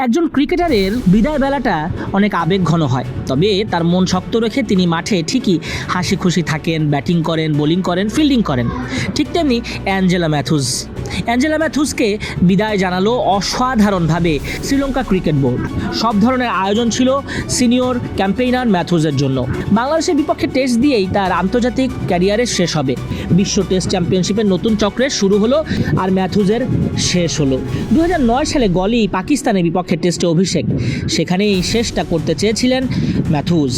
একজন ক্রিকেটারের বিদায় বেলাটা অনেক আবেগ ঘন হয়। তবে তার মন শক্ত রেখে তিনি মাঠে ঠিকই হাসি খুশি থাকেন, ব্যাটিং করেন, বোলিং করেন, ফিল্ডিং করেন। ঠিক তেমনি অ্যাঞ্জেলা ম্যাথুজ অ্যাঞ্জেলা ম্যাথুসকে বিদায় জানালো অসাধারণভাবে শ্রীলঙ্কা ক্রিকেট বোর্ড। সব ধরনের আয়োজন ছিল সিনিয়র ক্যাম্পেইনার ম্যাথুসের জন্য। বাংলাদেশের বিপক্ষে টেস্ট দিয়েই তার আন্তর্জাতিক ক্যারিয়ারের শেষ হবে। বিশ্ব টেস্ট চ্যাম্পিয়নশিপের নতুন চক্রের শুরু হলো আর ম্যাথুজের শেষ হলো। দু হাজার নয় সালে গলি পাকিস্তানের বিপক্ষে টেস্টে অভিষেক। সেখানেই শেষটা করতে চেয়েছিলেন ম্যাথুজ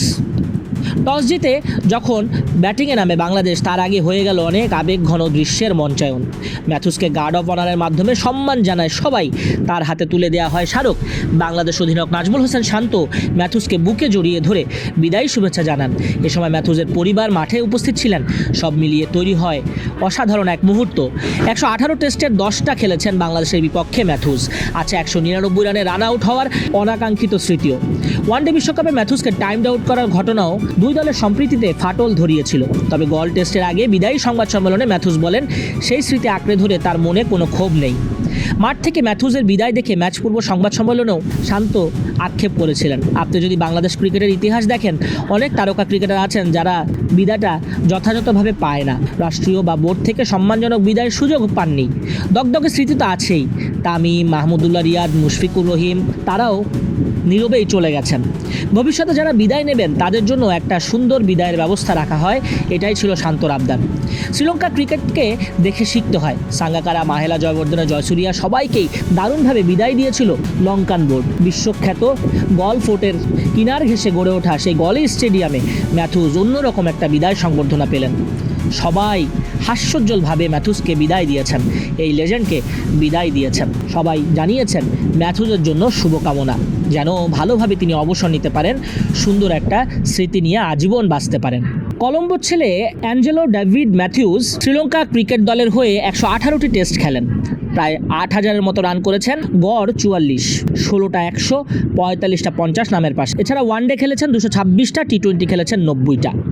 টস জিতে যখন ব্যাটিংয়ে নামে বাংলাদেশ, তার আগে হয়ে গেল অনেক আবেগ, ঘন দৃশ্যের মঞ্চায়ন। ম্যাথুসকে গার্ড অফ অনারের মাধ্যমে সম্মান জানায় সবাই। তার হাতে তুলে দেওয়া হয় স্মারক বাংলাদেশ অধিনায়ক নাজমুল হোসেন শান্ত ম্যাথুসকে বুকে জড়িয়ে ধরে বিদায়ী শুভেচ্ছা জানান। এ সময় ম্যাথুসের পরিবার মাঠে উপস্থিত ছিলেন। সব মিলিয়ে তৈরি হয় অসাধারণ এক মুহূর্ত। একশো আঠারো টেস্টের দশটা খেলেছেন বাংলাদেশের বিপক্ষে ম্যাথুস। আছে একশো নিরানব্বই রানে রান আউট হওয়ার অনাকাঙ্ক্ষিত স্মৃতিও। ওয়ানডে বিশ্বকাপে ম্যাথুসকে টাইম আউট করার ঘটনাও দুই দলের সম্প্রীতিতে ফাটল ধরিয়েছিল। তবে গল টেস্টের আগে বিদায়ী সংবাদ সম্মেলনে ম্যাথুস বলেন, সেই স্মৃতি আঁকড়ে ধরে তার মনে কোনো ক্ষোভ নেই। মাঠ থেকে ম্যাথুজের বিদায় দেখে ম্যাচ পূর্ব সংবাদ সম্মেলনেও শান্ত আক্ষেপ করেছিলেন। আপনি যদি বাংলাদেশ ক্রিকেটের ইতিহাস দেখেন, অনেক তারকা ক্রিকেটার আছেন যারা বিদায়টা যথাযথভাবে পায় না। রাষ্ট্রীয় বা বোর্ড থেকে সম্মানজনক বিদায়ের সুযোগ পাননি। দগদগে স্মৃতি তো আছেই। তামিম, মাহমুদুল্লাহ রিয়াদ, মুশফিকুর রহিম, তারাও নীরবেই চলে গেছেন। ভবিষ্যতে যারা বিদায় নেবেন, তাদের জন্য একটা সুন্দর বিদায়ের ব্যবস্থা রাখা হয়। এটাই ছিল শান্তর আবদার। শ্রীলঙ্কা ক্রিকেটকে দেখে শিখতে হয়। সাঙ্গাকারা, মাহেলা, জয়বর্ধনা, জয়সুরিয়া সবাইকেই দারুণভাবে বিদায় দিয়েছিল লঙ্কান বোর্ড। বিশ্বখ্যাত গল ফোর্টের কিনার ঘেঁষে গড়ে ওঠা সেই গলি স্টেডিয়ামে ম্যাথুজ অন্যরকম একটা বিদায় সংবর্ধনা পেলেন। সবাই হাস্যোজ্জ্বলভাবে ম্যাথুসকে বিদায় দিয়েছেন। এই লেজেন্ডকে বিদায় দিয়েছেন। সবাই জানিয়েছেন ম্যাথুজের জন্য শুভকামনা। যেন ভালোভাবে তিনি অবসর নিতে পারেন, সুন্দর একটা স্মৃতি নিয়ে আজীবন বাঁচতে পারেন। কলম্বোর ছেলে অ্যাঞ্জেলো ডেভিড ম্যাথিউস শ্রীলঙ্কা ক্রিকেট দলের হয়ে একশো আঠারোটি টেস্ট খেলেন। প্রায় আট হাজারের মতো রান করেছেন, গড় চুয়াল্লিশ। ষোলোটা একশো, পঁয়তাল্লিশটা পঞ্চাশ নামের পাশে। এছাড়া ওয়ানডে খেলেছেন দুশো ছাব্বিশটা, টি টোয়েন্টি খেলেছেন নব্বইটা।